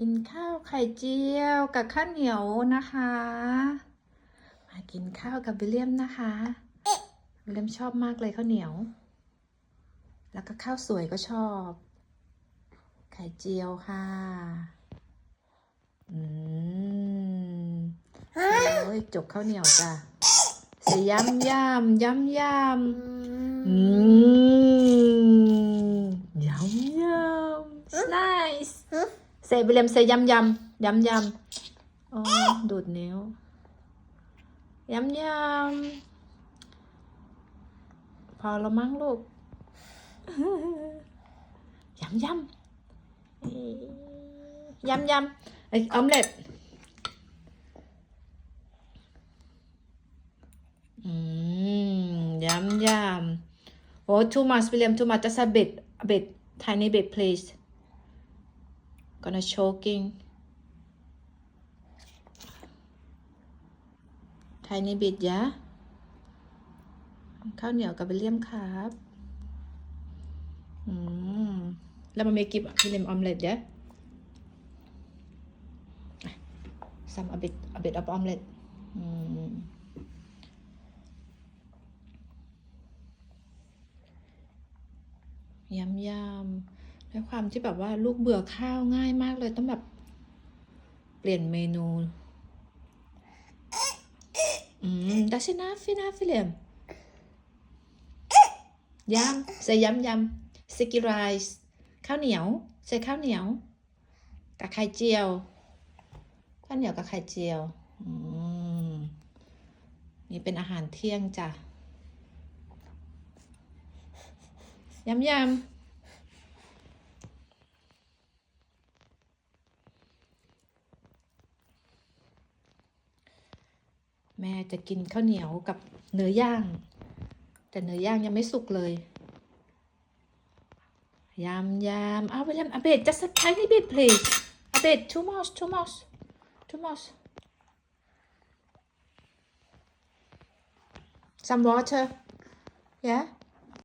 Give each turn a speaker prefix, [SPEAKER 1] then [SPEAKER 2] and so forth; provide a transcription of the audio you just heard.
[SPEAKER 1] กินข้าวไข่เจียวกับข้าวเหนียวนะคะ มากินข้าวกับวิลเลียมนะคะวิลเลียมชอบมากเลยข้าวเหนียว แล้วก็ข้าวสวยก็ชอบ ไข่เจียวค่ะ อืมโอ้ยจกข้าวเหนียวจ้ะสียยำยำยำยำอืมยำยำ nice เซวิลมเซยำยำยำยำอ๋อดูดนิ้วยำยำพอแล้วมั้งลูกยำยำยำยำไอ้ออมเล็ตยำยำโอ้ too much William too much just a bit a bit tiny bit please gonna choking tiny bit ยะข้าวเหนียวกับวิลเลียมครับอืมแล้วมันไม่กิบวิลเลมออมเล็ตยะ some a bit a bit of omelet อืมยำยำ ด้วยความที่แบบว่าลูกเบื่อข้าวง่ายมากเลยต้องแบบเปลี่ยนเมนูอืมดัชนะฟินาฟิเลมยำใส่ยำยำสกิไรส์ข้าวเหนียว ใส่ข้าวเหนียว กับไข่เจียว ข้าวเหนียวกับไข่เจียวอืมนี่เป็นอาหารเที่ยงจ้ะยำยำ แม่จะกินข้าวเหนียวกับเนื้อย่าง แต่เนื้อย่างยังไม่สุกเลยยำยำเอาไปยำอาเบด just a tiny bit please อาเบด too much too much too much some water yeah